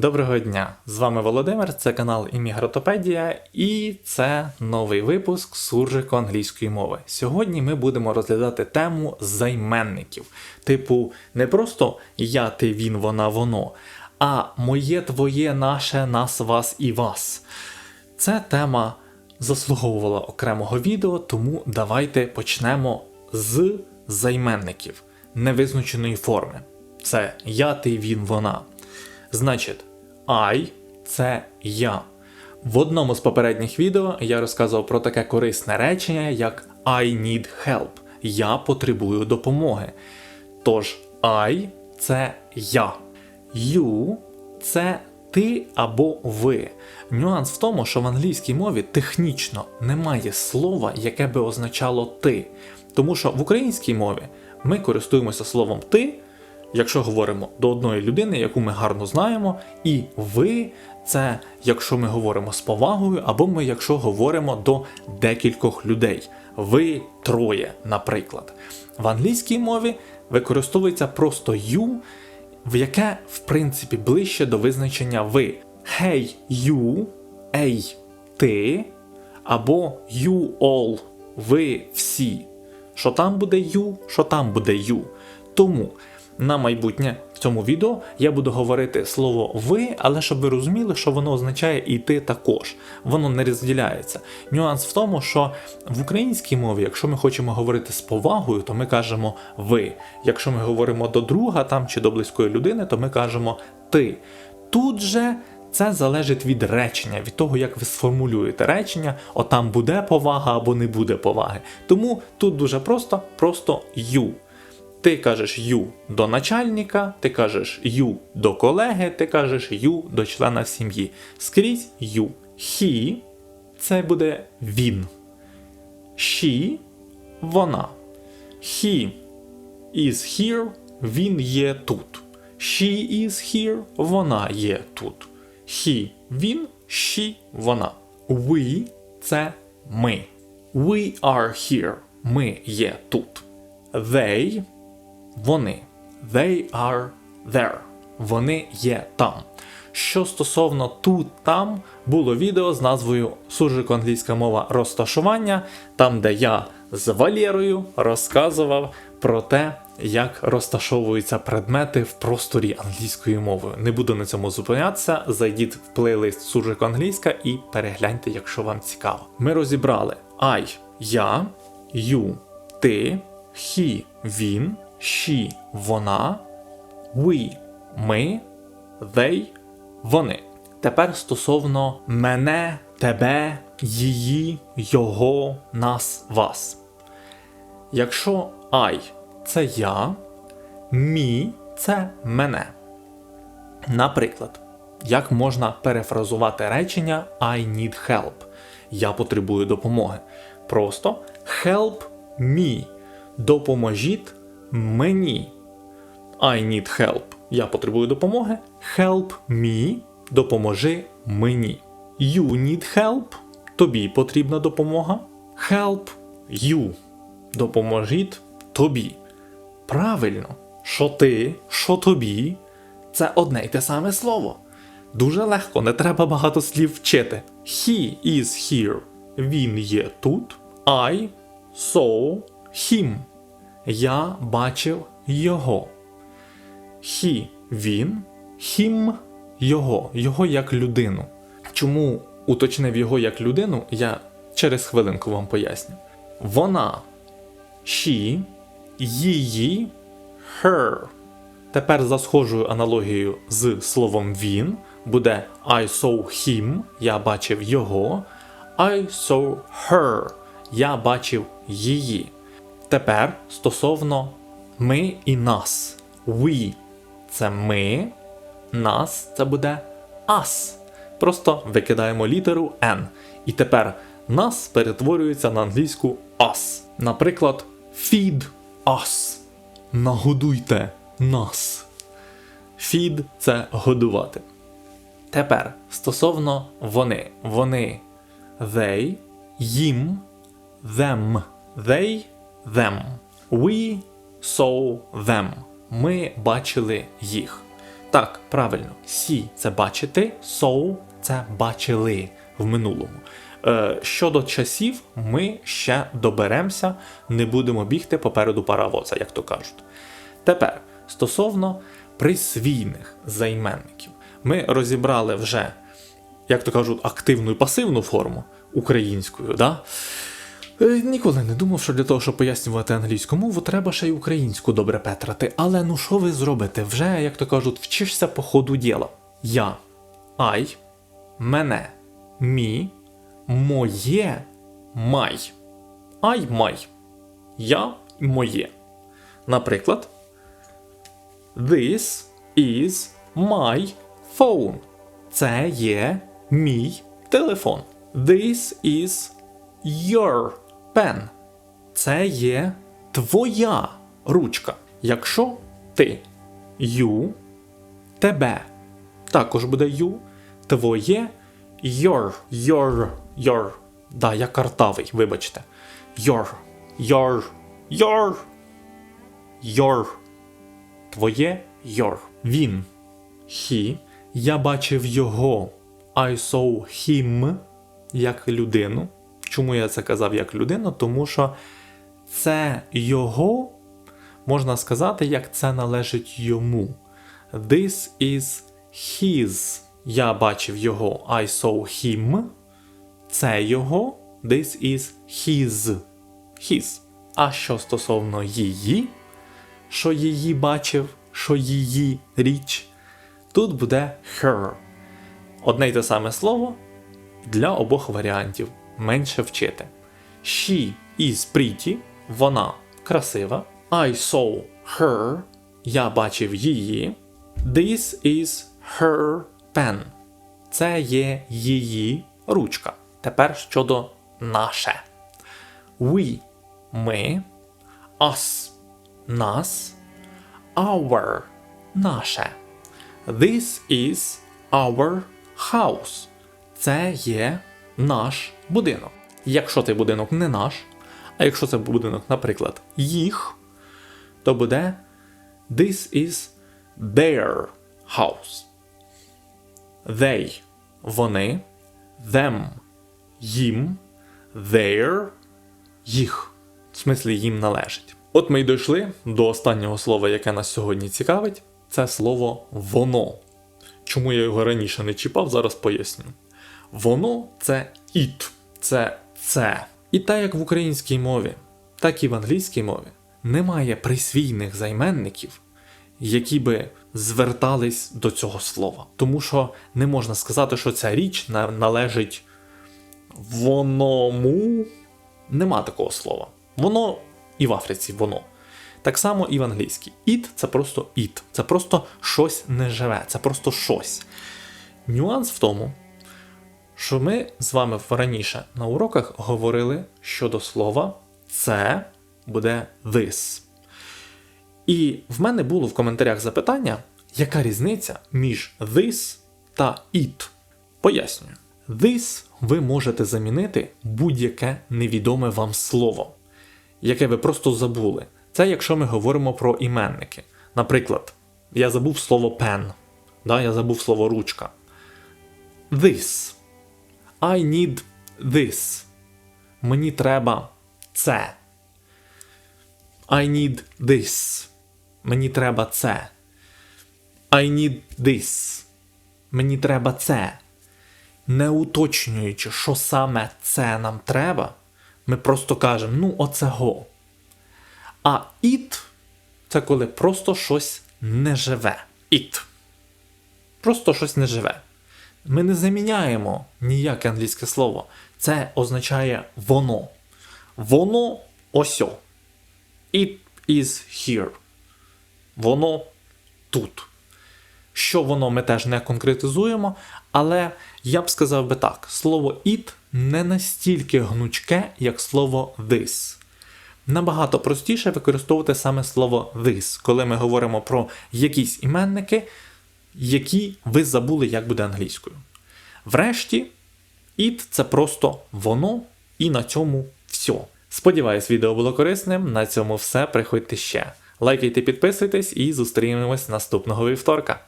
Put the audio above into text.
Доброго дня! З вами Володимир, це канал Іммігратопедія, і це новий випуск суржику англійської мови. Сьогодні ми будемо розглядати тему займенників. Типу, не просто я, ти, він, вона, воно, а моє, твоє, наше, нас, вас і вас. Ця тема заслуговувала окремого відео, тому давайте почнемо з займенників невизначеної форми. Це я, ти, він, вона. Значить, I це я. В одному з попередніх відео я розказував про таке корисне речення, як I need help. Я потребую допомоги. Тож I це я. You це ти або ви. Нюанс в тому, що в англійській мові технічно немає слова, яке би означало ти. Тому що в українській мові ми користуємося словом ти якщо говоримо до одної людини, яку ми гарно знаємо, і ви це якщо ми говоримо з повагою, або ми якщо говоримо до декількох людей. Ви троє, наприклад. В англійській мові використовується просто you, в яке, в принципі, ближче до визначення ви. Hey, you, ей, ти, або you all, ви всі. Що там буде you, що там буде you. Тому на майбутнє в цьому відео я буду говорити слово ви, але щоб ви розуміли, що воно означає і ти також. Воно не розділяється. Нюанс в тому, що в українській мові, якщо ми хочемо говорити з повагою, то ми кажемо ви. Якщо ми говоримо до друга там чи до близької людини, то ми кажемо ти. Тут же. Це залежить від речення, від того, як ви сформулюєте речення, отам буде повага або не буде поваги. Тому тут дуже просто, просто you. Ти кажеш ю до начальника, ти кажеш ю до колеги, ти кажеш ю до члена сім'ї. Скрізь ю. He це буде він. She вона. He is here, він є тут. She is here, вона є тут. He він, she вона. We це ми. We are here. Ми є тут. They вони. They are there. Вони є там. Що стосовно тут там, було відео з назвою Суржико англійська мова розташування, там, де я з Валєрою розказував про те, як розташовуються предмети в просторі англійською мовою. Не буду на цьому зупинятися. Зайдіть в плейлист Суржико англійська і перегляньте, якщо вам цікаво. Ми розібрали I я, you ти, he він she вона, we ми, they вони. Тепер стосовно мене, тебе, її, його, нас, вас. Якщо I це я, мі це мене. Наприклад, як можна перефразувати речення I need help. Я потребую допомоги. Просто help me. Допоможіть мені. I need help. Я потребую допомоги. Help me. Допоможи мені. You need help. Тобі потрібна допомога. Help you. Допоможіть тобі. Правильно, що ти, що тобі це одне й те саме слово. Дуже легко, не треба багато слів вчити. He is here. Він є тут. I saw him. Я бачив його. He він, him його, його як людину. Чому уточнив його як людину, я через хвилинку вам поясню. Вона, she, її, her. Тепер за схожою аналогією з словом він буде I saw him, я бачив його. I saw her, я бачив її. Тепер стосовно ми і нас. We це ми, нас це буде us. Просто викидаємо літеру N. І тепер нас перетворюється на англійську us. Наприклад, feed us. Нагодуйте нас. Feed це годувати. Тепер стосовно вони. Вони they, їм, them. They them. We saw them. Ми бачили їх. Так, правильно. See – це бачити, saw – це бачили в минулому. Е, щодо часів, ми ще доберемося, не будемо бігти попереду паровоза, як то кажуть. Тепер, стосовно присвійних займенників, ми розібрали вже, як то кажуть, активну і пасивну форму українською. Да? Е, Ніколи не думав, що для того, щоб пояснювати англійську мову, треба ще й українську добре петрати. Але ну що ви зробите? Вже, як то кажуть, вчишся по ходу діла. Я, ай, мене, мі, моє, май. Ай май. Я моє. Наприклад, This is my phone. Це є мій телефон. This is your pen. Це є твоя ручка. Якщо ти you, тебе також буде you, твоє your, your, your. Да, я картавий, вибачте. Your, your, your, your. Твоє your. Він. He. Я бачив його. I saw him як людину. Чому я це казав як людину? Тому що це його, можна сказати, як це належить йому. This is his. Я бачив його. I saw him. Це його. This is his. His. А що стосовно її, що її бачив, що її річ, тут буде her. Одне й те саме слово для обох варіантів. Менше вчити. She is pretty. Вона красива. I saw her. Я бачив її. This is her pen. Це є її ручка. Тепер щодо наше. We ми. Us нас. Our наше. This is our house. Це є наш будинок. Якщо цей будинок не наш, а якщо це будинок, наприклад, їх, то буде This is their house. They вони, them їм, their їх. В смислі їм належить. От ми й дійшли до останнього слова, яке нас сьогодні цікавить, це слово воно. Чому я його раніше не чіпав, зараз поясню. Воно це it, це це. І так як в українській мові, так і в англійській мові немає присвійних займенників, які би звертались до цього слова. Тому що не можна сказати, що ця річ належить воному. Нема такого слова. Воно і в Африці воно. Так само і в англійській. It це просто it. Це просто щось неживе, це просто щось. Нюанс в тому, що ми з вами раніше на уроках говорили щодо слова це буде this. І в мене було в коментарях запитання, яка різниця між this та it. Пояснюю. This ви можете замінити будь-яке невідоме вам слово, яке ви просто забули. Це якщо ми говоримо про іменники. Наприклад, я забув слово pen, да, я забув слово ручка. This. I need this. Мені треба це. I need this. Мені треба це. I need this. Мені треба це. Не уточнюючи, що саме це нам треба, ми просто кажемо, ну, оцего. А it це коли просто щось не живе. It. Просто щось не живе. Ми не заміняємо ніяке англійське слово. Це означає воно. Воно осьо. It is here. Воно тут. Що воно ми теж не конкретизуємо, але я б сказав би так: слово it не настільки гнучке, як слово this. Набагато простіше використовувати саме слово this, коли ми говоримо про якісь іменники, які ви забули, як буде англійською. Врешті, it це просто воно, і на цьому все. Сподіваюсь, відео було корисним. На цьому все. Приходьте ще. Лайкайте, підписуйтесь і зустрінемось наступного вівторка.